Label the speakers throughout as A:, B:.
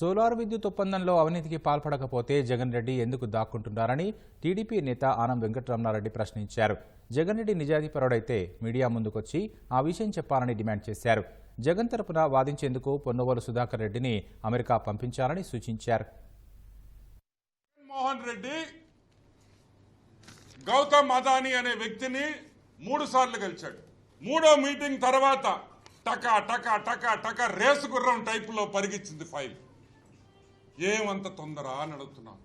A: Solar విద్యుత్ ఒప్పందంలో అవినీతికి పాల్పడకపోతే జగన్ రెడ్డి ఎందుకు దాక్కుంటున్నారని టీడీపీ నేత ఆనం వెంకటరమణారెడ్డి ప్రశ్నించారు. జగన్ రెడ్డి నిజాయితీపరుడైతే మీడియా ముందుకొచ్చి ఆ విషయం చెప్పాలని డిమాండ్ చేశారు. జగన్ తరపున వాదించేందుకు పొన్నవోలు సుధాకర్ రెడ్డిని అమెరికా పంపించాలని సూచించారు.
B: మోహన్ రెడ్డి గౌతమ్ అదానీ అనే వ్యక్తిని మూడు సార్లు గెలిచాడు. మూడో మీటింగ్ తర్వాత టకా టకా టకా టకా రేసు గుర్రం టైపులో పరిగించింది ఫైల్. ఏమంత తొందర అని అడుగుతున్నాం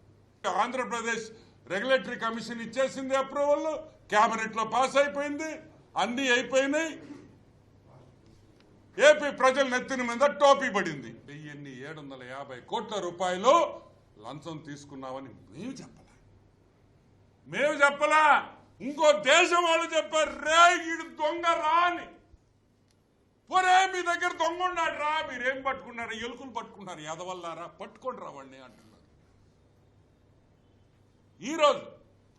B: ఆంధ్రప్రదేశ్ రెగ్యులేటరీ కమిషన్ ఇచ్చేసింది అప్రూవల్ కేబినెట్లో పాస్ అయిపోయింది అన్ని అయిపోయినాయి. ఏపీ ప్రజల నెత్తిన మీద టోపీ పడింది. వెయ్యిన్ని ఏడు వందల యాభై కోట్ల రూపాయలు లంచం తీసుకున్నామని మేము చెప్పలే. మేము చెప్పలా. ఇంకో దేశం వాళ్ళు చెప్పారు రే ఈడు దొంగ రాని. అని దగ్గర దొంగ ఉన్నాడు రా మీరేం పట్టుకున్నారు? ఎలుకలు పట్టుకున్నారు. ఎదవల్లారా పట్టుకోండి రా వాడిని అంటున్నారు. ఈరోజు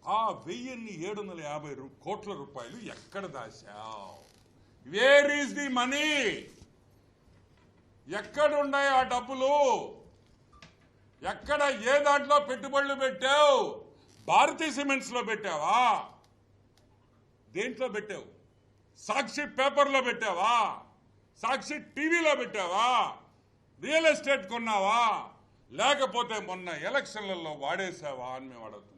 B: ఆ వెయ్యిన్ని ఏడు వందల యాభై కోట్ల రూపాయలు ఎక్కడ దాశావు? వేర్ ఈస్ ది మనీ ఎక్కడ ఉన్నాయి ఆ డబ్బులు? ఎక్కడ ఏ దాంట్లో పెట్టుబడులు పెట్టావు? భారతీయ సిమెంట్స్లో పెట్టావా? దేంట్లో పెట్టావు? సాక్షి పేపర్లో పెట్టావా? సాక్షి టీవీలో పెట్టావా? రియల్ ఎస్టేట్ కొన్నావా? లేకపోతే మొన్న ఎలక్షన్లలో వాడేసావా అని మేము అడుగుతున్నాం.